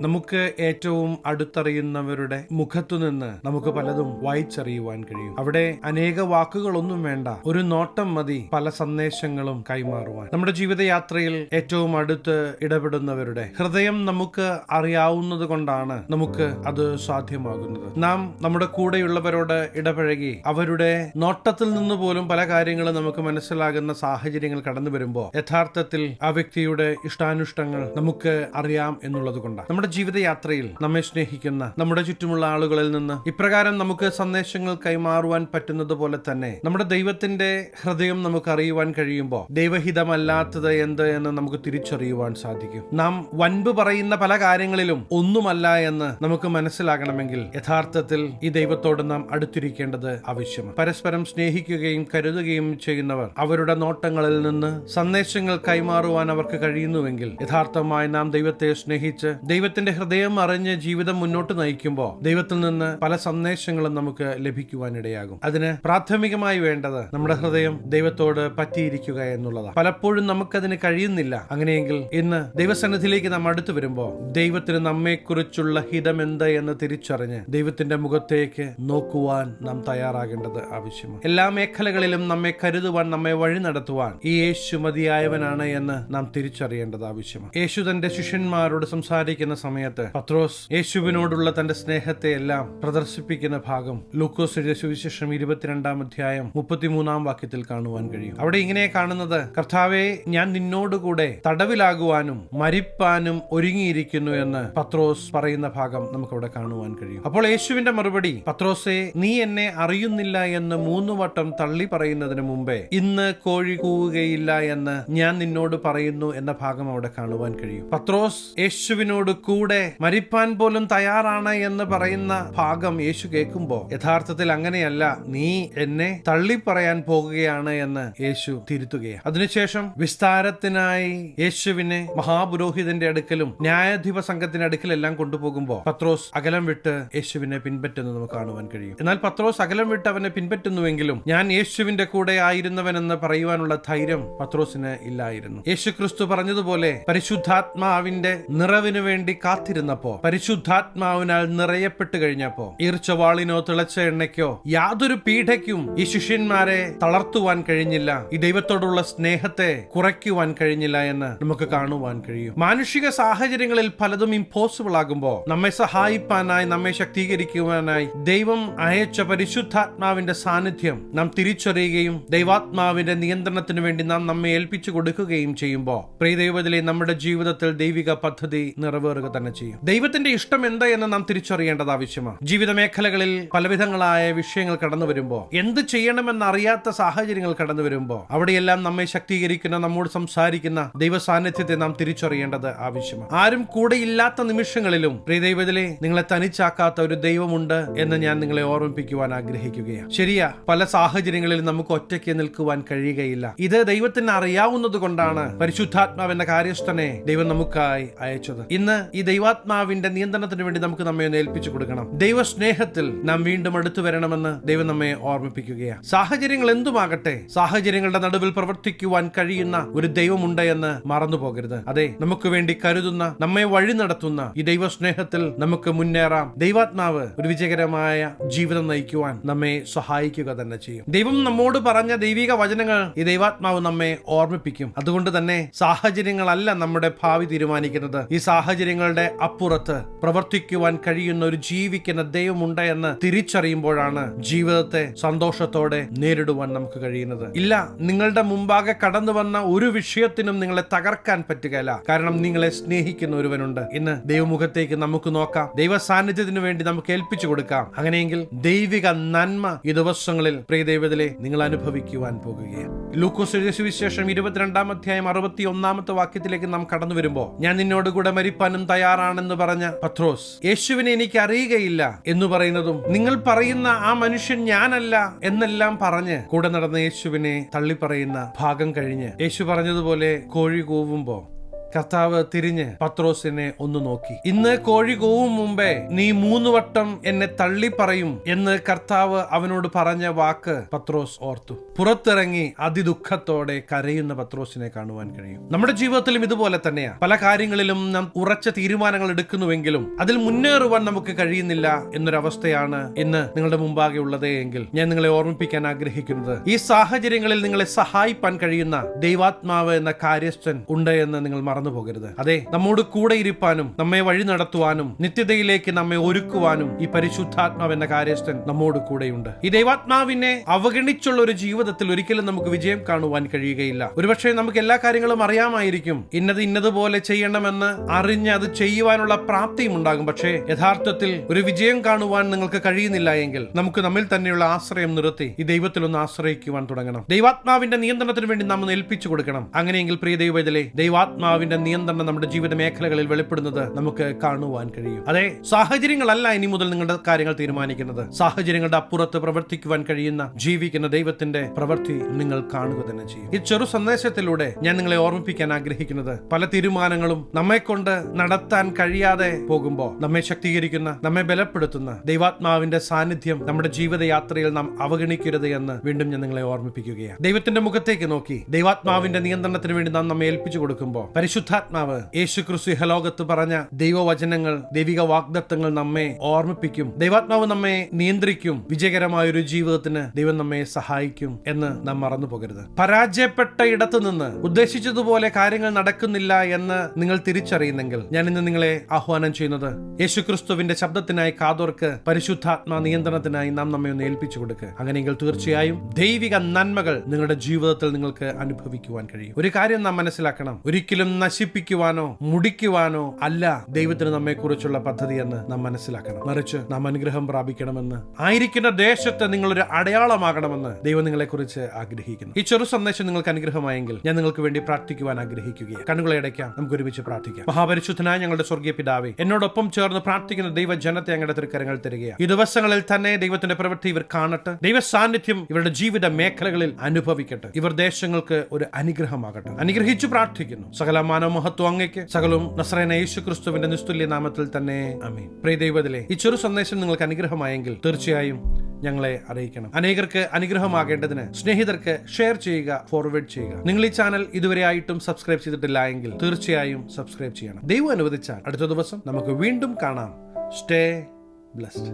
നമുക്ക് ഏറ്റവും അടുത്തറിയുന്നവരുടെ മുഖത്തു നിന്ന് നമുക്ക് പലതും വായിച്ചറിയുവാൻ കഴിയും. അവിടെ അനേക വാക്കുകളൊന്നും വേണ്ട. ഒരു നോട്ടം മതി പല സന്ദേശങ്ങളും കൈമാറുവാൻ. നമ്മുടെ ജീവിതയാത്രയിൽ ഏറ്റവും അടുത്ത് ഇടപെടുന്നവരുടെ ഹൃദയം നമുക്ക് അറിയാവുന്നത് കൊണ്ടാണ് നമുക്ക് അത് സാധ്യമാകുന്നത്. നാം നമ്മുടെ കൂടെയുള്ളവരോട് ഇടപഴകി അവരുടെ നോട്ടത്തിൽ നിന്ന് പോലും പല കാര്യങ്ങളും നമുക്ക് മനസ്സിലാകുന്ന സാഹചര്യങ്ങൾ കടന്നു വരുമ്പോൾ യഥാർത്ഥത്തിൽ ആ വ്യക്തിയുടെ ഇഷ്ടാനുഷ്ടങ്ങൾ നമുക്ക് അറിയാം എന്നുള്ളത് കൊണ്ടാണ്. നമ്മുടെ ജീവിതയാത്രയിൽ നമ്മെ സ്നേഹിക്കുന്ന നമ്മുടെ ചുറ്റുമുള്ള ആളുകളിൽ നിന്ന് ഇപ്രകാരം നമുക്ക് സന്ദേശങ്ങൾ കൈമാറുവാൻ പറ്റുന്നത് പോലെ തന്നെ നമ്മുടെ ദൈവത്തിന്റെ ഹൃദയം നമുക്ക് അറിയുവാൻ കഴിയുമ്പോൾ ദൈവഹിതമല്ലാത്തത് എന്ത് എന്ന് നമുക്ക് തിരിച്ചറിയുവാൻ സാധിക്കും. നാം വൻപ് പറയുന്ന പല കാര്യങ്ങളിലും ഒന്നുമല്ല എന്ന് നമുക്ക് മനസ്സിലാകണമെങ്കിൽ യഥാർത്ഥത്തിൽ ഈ ദൈവത്തോട് നാം അടുത്തിരിക്കേണ്ടത് ആവശ്യമാണ്. പരസ്പരം സ്നേഹിക്കുകയും കരുതുകയും ചെയ്യുന്നവർ അവരുടെ നോട്ടങ്ങളിൽ നിന്ന് സന്ദേശങ്ങൾ കൈമാറുവാൻ അവർക്ക് കഴിയുന്നുവെങ്കിൽ യഥാർത്ഥമായി നാം ദൈവത്തെ സ്നേഹിച്ച് ദൈവത്തിന്റെ ഹൃദയം അറിഞ്ഞ് ജീവിതം മുന്നോട്ട് നയിക്കുമ്പോൾ ദൈവത്തിൽ നിന്ന് പല സന്ദേശങ്ങളും നമുക്ക് ലഭിക്കുവാനിടയാകും. അതിന് പ്രാഥമികമായി വേണ്ടത് നമ്മുടെ ഹൃദയം ദൈവത്തോട് പറ്റിയിരിക്കുക എന്നുള്ളതാണ്. പലപ്പോഴും നമുക്കതിന് കഴിയുന്നില്ല. അങ്ങനെയെങ്കിൽ ഇന്ന് ദൈവസന്നിധിയിലേക്ക് നാം അടുത്തു വരുമ്പോൾ ദൈവത്തിന് നമ്മെക്കുറിച്ചുള്ള ഹിതം എന്ത് എന്ന് തിരിച്ചറിഞ്ഞ് ദൈവത്തിന്റെ മുഖത്തേക്ക് നോക്കുവാൻ നാം തയ്യാറാകേണ്ടത് ആവശ്യമാണ്. എല്ലാ മേഖലകളിലും നമ്മെ കരുതുവാൻ നമ്മെ വഴി നടത്തുവാൻ ഈ യേശു മതിയായവനാണ് എന്ന് നാം തിരിച്ചറിയേണ്ടത് ആവശ്യമാണ്. യേശു തന്റെ ശിഷ്യന്മാരോട് സംസാരിക്കുന്ന സമയത്ത് പത്രോസ് യേശുവിനോടുള്ള തന്റെ സ്നേഹത്തെ എല്ലാം പ്രദർശിപ്പിക്കുന്ന ഭാഗം ലൂക്കോസ് എഴുതിയ സുവിശേഷം ഇരുപത്തിരണ്ടാം അധ്യായം മുപ്പത്തിമൂന്നാം വാക്യത്തിൽ കാണുവാൻ കഴിയും. അവിടെ ഇങ്ങനെ കാണുന്നത് കർത്താവെ ഞാൻ നിന്നോടുകൂടെ തടവിലാകുവാനും മരിപ്പാനും ഒരുങ്ങിയിരിക്കുന്നു എന്ന് പത്രോസ് പറയുന്ന ഭാഗം നമുക്കവിടെ കാണുവാൻ കഴിയും. അപ്പോൾ യേശുവിന്റെ മറുപടി പത്രോസെ നീ എന്നെ അറിയുന്നില്ല എന്ന് മൂന്ന് വട്ടം തള്ളി പറയുന്നതിന് മുമ്പേ ഇന്ന് കോഴി കൂവുകയില്ല എന്ന് ഞാൻ നിന്നോട് പറയുന്നു എന്ന ഭാഗം അവിടെ കാണുവാൻ കഴിയും. പത്രോസ് യേശുവിനോട് കൂടെ മരിപ്പാൻ പോലും തയ്യാറാണ് എന്ന് പറയുന്ന ഭാഗം യേശു കേൾക്കുമ്പോ യഥാർത്ഥത്തിൽ അങ്ങനെയല്ല നീ എന്നെ തള്ളി പറയാൻ പോകുകയാണ് എന്ന് യേശു തിരുത്തുകയാണ്. അതിനുശേഷം വിസ്താരത്തിനായി യേശുവിനെ മഹാപുരോഹിതന്റെ അടുക്കലും ന്യായാധിപ സംഘത്തിന്റെ അടുക്കലെല്ലാം കൊണ്ടുപോകുമ്പോൾ പത്രോസ് അകലം വിട്ട് യേശുവിനെ പിൻപറ്റുന്നത് നമുക്ക് കാണുവാൻ കഴിയും. എന്നാൽ പത്രോസ് അകലം വിട്ട് അവനെ പിൻപറ്റുന്നുവെങ്കിലും ഞാൻ യേശുവിന്റെ കൂടെ ആയിരുന്നവനെന്ന് പറയുവാനുള്ള ധൈര്യം പത്രോസിന് ഇല്ലായിരുന്നു. യേശു ക്രിസ്തു പറഞ്ഞതുപോലെ പരിശുദ്ധാത്മാവിന്റെ നിറവിനു വേണ്ടി കാത്തിരുന്നപ്പോ പരിശുദ്ധാത്മാവിനാൽ നിറയപ്പെട്ട് കഴിഞ്ഞപ്പോ ഈർച്ചവാളിനോ തിളച്ച എണ്ണയ്ക്കോ യാതൊരു പീഠയ്ക്കും ഈ ശിഷ്യന്മാരെ തളർത്തുവാൻ കഴിഞ്ഞില്ല. ഈ ദൈവത്തോടുള്ള സ്നേഹത്തെ കുറയ്ക്കുവാൻ കഴിഞ്ഞില്ല എന്ന് നമുക്ക് കാണുവാൻ കഴിയും. മാനുഷിക സാഹചര്യങ്ങളിൽ പലതും ഇമ്പോസിബിൾ ആകുമ്പോൾ നമ്മെ സഹായിപ്പാനായി നമ്മെ ശക്തീകരിക്കുവാനായി ദൈവം അയച്ച പരിശുദ്ധാത്മാവിന്റെ സാന്നിധ്യം നാം തിരിച്ചറിയുകയും ദൈവാത്മാവിന്റെ നിയന്ത്രണത്തിന് വേണ്ടി നാം നമ്മെ ഏൽപ്പിച്ചു കൊടുക്കുകയും ചെയ്യുമ്പോൾ പ്രിയദൈവത്തിലെ നമ്മുടെ ജീവിതത്തിൽ ദൈവിക പദ്ധതി നിറവേറുക തന്നെ ചെയ്യും. ദൈവത്തിന്റെ ഇഷ്ടം എന്താ എന്ന് നാം തിരിച്ചറിയേണ്ടത് ആവശ്യമാണ്. ജീവിത മേഖലകളിൽ പലവിധങ്ങളായ വിഷയങ്ങൾ കടന്നു വരുമ്പോൾ എന്ത് ചെയ്യണമെന്ന് അറിയാത്ത സാഹചര്യങ്ങൾ കടന്നു വരുമ്പോൾ അവിടെയെല്ലാം നമ്മെ ശക്തീകരിക്കുന്ന നമ്മോട് സംസാരിക്കുന്ന ദൈവ സാന്നിധ്യത്തെ നാം തിരിച്ചറിയേണ്ടത് ആവശ്യമാണ്. ആരും കൂടെ ഇല്ലാത്ത നിമിഷങ്ങളിലും പ്രിയദൈവത്തിലെ നിങ്ങളെ തനിച്ചാക്കാത്ത ഒരു ദൈവമുണ്ട് എന്ന് ഞാൻ നിങ്ങളെ ഓർമ്മിപ്പിക്കുവാൻ ആഗ്രഹിക്കുകയാണ്. ശരിയാ പല സാഹചര്യങ്ങളിൽ നമുക്ക് ഒറ്റയ്ക്ക് നിൽക്കുവാൻ കഴിയുകയില്ല. ഇത് ദൈവത്തിന് അറിയാവുന്നത് കൊണ്ടാണ് പരിശുദ്ധാത്മാവെന്ന കാര്യസ്ഥനെ ദൈവം നമുക്കായി അയച്ചത്. ഇന്ന് ഈ ദൈവാത്മാവിന്റെ നിയന്ത്രണത്തിന് വേണ്ടി നമുക്ക് നമ്മെ ഒന്ന് ഏൽപ്പിച്ചു കൊടുക്കണം. ദൈവ സ്നേഹത്തിൽ നാം വീണ്ടും അടുത്തു വരണമെന്ന് ദൈവം നമ്മെ ഓർമ്മിപ്പിക്കുകയാണ് സാഹചര്യങ്ങൾ എന്തുമാകട്ടെ? സാഹചര്യങ്ങളുടെ നടുവിൽ പ്രവർത്തിക്കുവാൻ കഴിയുന്ന ഒരു ദൈവമുണ്ട് എന്ന് മറന്നു പോകരുത്. അതെ നമുക്ക് വേണ്ടി കരുതുന്ന നമ്മെ വഴി നടത്തുന്ന ഈ ദൈവ സ്നേഹത്തിൽ നമുക്ക് മുന്നേറാം. ദൈവാത്മാവ് ഒരു വിജയകരമായ ജീവിതം നയിക്കുവാൻ നമ്മെ സഹായിക്കുക തന്നെ ചെയ്യും. ദൈവം നമ്മോട് പറഞ്ഞ ദൈവിക വചനങ്ങൾ ഈ ദൈവാത്മാവ് നമ്മെ ഓർമ്മിപ്പിക്കും. അതുകൊണ്ട് തന്നെ സാഹചര്യങ്ങളല്ല നമ്മുടെ ഭാവി തീരുമാനിക്കുന്നത്. ഈ സാഹചര്യങ്ങളുടെ അപ്പുറത്ത് പ്രവർത്തിക്കുവാൻ കഴിയുന്ന ഒരു ജീവിക്കുന്ന ദൈവമുണ്ട് എന്ന് തിരിച്ചറിയുമ്പോഴാണ് ജീവിതത്തെ സന്തോഷത്തോടെ നേരിടുവാൻ നമുക്ക് കഴിയുന്നത്. ഇല്ല നിങ്ങളുടെ മുമ്പാകെ കടന്നു വന്ന ഒരു വിഷയത്തിനും നിങ്ങളെ തകർക്കാൻ പറ്റുകയില്ല. കാരണം നിങ്ങളെ സ്നേഹിക്കുന്ന ഒരുവനുണ്ട്. ഇന്ന് ദൈവമുഖത്തേക്ക് നമുക്ക് നോക്കാം. ദൈവ സാന്നിധ്യത്തിന് വേണ്ടി നമുക്ക് ഏൽപ്പിച്ചു കൊടുക്കാം. അങ്ങനെയെങ്കിൽ ദൈവിക നന്മ ഈ ദിവസങ്ങളിൽ പ്രിയ ദൈവത്തിലെ നിങ്ങൾ അനുഭവിക്കുവാൻ പോകുകയാണ്. ലൂക്കോസ് സുവിശേഷം ഇരുപത്തിരണ്ടാം അധ്യായം അറുപത്തി ഒന്നാമത്തെ വാക്യത്തിലേക്ക് നാം കടന്നു വരുമ്പോൾ ഞാൻ നിന്നോട് കൂടെ മരിപ്പാനും തയ്യാറാണെന്ന് പറഞ്ഞ പത്രോസ് യേശുവിനെ എനിക്ക് അറിയുകയില്ല എന്ന് പറയുന്നതും നിങ്ങൾ പറയുന്ന ആ മനുഷ്യൻ ഞാനല്ല എന്നെല്ലാം പറഞ്ഞ് കൂടെ നടന്ന യേശുവിനെ തള്ളിപ്പറയുന്ന ഭാഗം കഴിഞ്ഞ് യേശു പറഞ്ഞതുപോലെ കോഴി കൂവുമ്പോ കർത്താവ് തിരിഞ്ഞ് പത്രോസിനെ ഒന്ന് നോക്കി. ഇന്ന് കോഴി കോവും മുമ്പേ നീ മൂന്ന് വട്ടം എന്നെ തള്ളി പറയും എന്ന് കർത്താവ് അവനോട് പറഞ്ഞ വാക്ക് പത്രോസ് ഓർത്തു. പുറത്തിറങ്ങി അതിദുഃഖത്തോടെ കരയുന്ന പത്രോസിനെ കാണുവാൻ കഴിയും. നമ്മുടെ ജീവിതത്തിലും ഇതുപോലെ തന്നെയാ. പല കാര്യങ്ങളിലും നാം ഉറച്ച തീരുമാനങ്ങൾ എടുക്കുന്നുവെങ്കിലും അതിൽ മുന്നേറുവാൻ നമുക്ക് കഴിയുന്നില്ല എന്നൊരവസ്ഥയാണ് ഇന്ന് നിങ്ങളുടെ മുമ്പാകെ ഉള്ളതേ എങ്കിൽ ഞാൻ നിങ്ങളെ ഓർമ്മിപ്പിക്കാൻ ആഗ്രഹിക്കുന്നത്. ഈ സാഹചര്യങ്ങളിൽ നിങ്ങളെ സഹായിപ്പാൻ കഴിയുന്ന ദൈവാത്മാവ് എന്ന കാര്യസ്ഥൻ ഉണ്ട് എന്ന് നിങ്ങൾ മറന്നു പോകരുത്. അതെ നമ്മോട് കൂടെ ഇരിപ്പാനും നമ്മെ വഴി നടത്തുവാനും നിത്യതയിലേക്ക് നമ്മെ ഒരുക്കുവാനും ഈ പരിശുദ്ധാത്മാവ് എന്ന കാര്യസ്ഥൻ നമ്മോട് കൂടെയുണ്ട്. ഈ ദൈവാത്മാവിനെ അവഗണിച്ചുള്ള ഒരു ജീവിതത്തിൽ ഒരിക്കലും നമുക്ക് വിജയം കാണുവാൻ കഴിയുകയില്ല. ഒരുപക്ഷെ നമുക്ക് എല്ലാ കാര്യങ്ങളും അറിയാമായിരിക്കും. ഇന്നത് ഇന്നതുപോലെ ചെയ്യണമെന്ന് അറിഞ്ഞ് അത് ചെയ്യുവാനുള്ള പ്രാപ്തിയും ഉണ്ടാകും. പക്ഷേ യഥാർത്ഥത്തിൽ ഒരു വിജയം കാണുവാൻ നിങ്ങൾക്ക് കഴിയുന്നില്ല എങ്കിൽ നമുക്ക് നമ്മിൽ തന്നെയുള്ള ആശ്രയം നിർത്തി ഈ ദൈവത്തിൽ ഒന്ന് ആശ്രയിക്കുവാൻ തുടങ്ങണം. ദൈവാത്മാവിന്റെ നിയന്ത്രണത്തിന് വേണ്ടി നാം ഏൽപ്പിച്ചു കൊടുക്കണം. അങ്ങനെയെങ്കിൽ പ്രിയ ദൈവത്തിലെ ദൈവാത്മാവിന്റെ നിയന്ത്രണം നമ്മുടെ ജീവിത മേഖലകളിൽ വെളിപ്പെടുന്നത് നമുക്ക് കാണുവാൻ കഴിയും. അതെ സാഹചര്യങ്ങളല്ല ഇനി മുതൽ നിങ്ങളുടെ കാര്യങ്ങൾ തീരുമാനിക്കുന്നത്. സാഹചര്യങ്ങളുടെ അപ്പുറത്ത് പ്രവർത്തിക്കുവാൻ കഴിയുന്ന ജീവിക്കുന്ന ദൈവത്തിന്റെ പ്രവൃത്തി നിങ്ങൾ കാണുക തന്നെ ചെയ്യും. ഈ ചെറു സന്ദേശത്തിലൂടെ ഞാൻ നിങ്ങളെ ഓർമ്മിപ്പിക്കാൻ ആഗ്രഹിക്കുന്നത് പല തീരുമാനങ്ങളും നമ്മെ കൊണ്ട് നടത്താൻ കഴിയാതെ പോകുമ്പോൾ നമ്മെ ശക്തീകരിക്കുന്ന നമ്മെ ബലപ്പെടുത്തുന്ന ദൈവാത്മാവിന്റെ സാന്നിധ്യം നമ്മുടെ ജീവിതയാത്രയിൽ നാം അവഗണിക്കരുത് എന്ന് വീണ്ടും ഞാൻ നിങ്ങളെ ഓർമ്മിപ്പിക്കുകയാണ്. ദൈവത്തിന്റെ മുഖത്തേക്ക് നോക്കി ദൈവാത്മാവിന്റെ നിയന്ത്രണത്തിന് വേണ്ടി നാം നമ്മെ ഏൽപ്പിച്ചു കൊടുക്കുമ്പോൾ പരിശുദ്ധാത്മാവ് യേശു ക്രിസ്തു ഇഹലോകത്ത് പറഞ്ഞ ദൈവവചനങ്ങൾ ദൈവിക വാഗ്ദത്തങ്ങൾ നമ്മെ ഓർമ്മിപ്പിക്കും. ദൈവാത്മാവ് നമ്മെ നിയന്ത്രിക്കും. വിജയകരമായ ഒരു ജീവിതത്തിന് ദൈവം നമ്മെ സഹായിക്കും എന്ന് നാം മറന്നു പോകരുത്. പരാജയപ്പെട്ട ഇടത്തു നിന്ന് ഉദ്ദേശിച്ചതുപോലെ കാര്യങ്ങൾ നടക്കുന്നില്ല എന്ന് നിങ്ങൾ തിരിച്ചറിയുന്നെങ്കിൽ ഞാൻ ഇന്ന് നിങ്ങളെ ആഹ്വാനം ചെയ്യുന്നത് യേശുക്രിസ്തുവിന്റെ ശബ്ദത്തിനായി കാതോർക്ക് പരിശുദ്ധാത്മാ നിയന്ത്രണത്തിനായി നാം നമ്മെ ഒന്ന് ഏൽപ്പിച്ചു കൊടുക്കുക അങ്ങനെയെങ്കിൽ തീർച്ചയായും ദൈവിക നന്മകൾ നിങ്ങളുടെ ജീവിതത്തിൽ നിങ്ങൾക്ക് അനുഭവിക്കുവാൻ കഴിയും. ഒരു കാര്യം നാം മനസ്സിലാക്കണം. ഒരിക്കലും നശിപ്പിക്കുവാനോ മുടിക്കുവാനോ അല്ല ദൈവത്തിന് നമ്മെ കുറിച്ചുള്ള പദ്ധതി എന്ന് നാം മനസ്സിലാക്കണം. മറിച്ച് നാം അനുഗ്രഹം പ്രാപിക്കണമെന്ന് ആയിരിക്കുന്ന ദേശത്ത് നിങ്ങളൊരു അടയാളമാകണമെന്ന് ദൈവം നിങ്ങളെക്കുറിച്ച് ആഗ്രഹിക്കുന്നു. ഈ ചെറു സന്ദേശം നിങ്ങൾക്ക് അനുഗ്രഹമായെങ്കിൽ ഞാൻ നിങ്ങൾക്ക് വേണ്ടി പ്രാർത്ഥിക്കുവാൻ ആഗ്രഹിക്കുകയാണ്. കണ്ണുകളെ അടയ്ക്കാം നമുക്ക് ഒരുമിച്ച് പ്രാർത്ഥിക്കാം. മഹാപരിശുദ്ധനായ ഞങ്ങളുടെ സ്വർഗീയ പിതാവേ എന്നോടൊപ്പം ചേർന്ന് പ്രാർത്ഥിക്കുന്ന ദൈവ ജനത്തെ ഞങ്ങളുടെ തൃക്കരങ്ങൾ തരികയാണ്. ഈ ദിവസങ്ങളിൽ തന്നെ ദൈവത്തിന്റെ പ്രവൃത്തി ഇവർ കാണട്ടെ. ദൈവ സാന്നിധ്യം ഇവരുടെ ജീവിത മേഖലകളിൽ അനുഭവിക്കട്ടെ. ഇവർ ദേശങ്ങൾക്ക് ഒരു അനുഗ്രഹമാകട്ടെ. അനുഗ്രഹിച്ചു പ്രാർത്ഥിക്കുന്നു. സകല മാനവമഹത്വം അങ്ങയ്ക്ക് സകലവും നസ്രേന യേശു ക്രിസ്തുവിന്റെ നിസ്തുല്യ നാമത്തിൽ തന്നെ. അമീൻ പ്രിയ ദൈവത്തിലെ ഈ ചെറു സന്ദേശം നിങ്ങൾക്ക് അനുഗ്രഹമായെങ്കിൽ തീർച്ചയായും ഞങ്ങളെ അറിയിക്കണം. അനേകർക്ക് അനുഗ്രഹമാകേണ്ടതിന് സ്നേഹിതർക്ക് ഷെയർ ചെയ്യുക ഫോർവേഡ് ചെയ്യുക. നിങ്ങൾ ഈ ചാനൽ ഇതുവരെ ആയിട്ടും സബ്സ്ക്രൈബ് ചെയ്തിട്ടില്ല എങ്കിൽ തീർച്ചയായും സബ്സ്ക്രൈബ് ചെയ്യണം. ദൈവം അനുവദിച്ചാൽ അടുത്ത ദിവസം നമുക്ക് വീണ്ടും കാണാം. Stay blessed.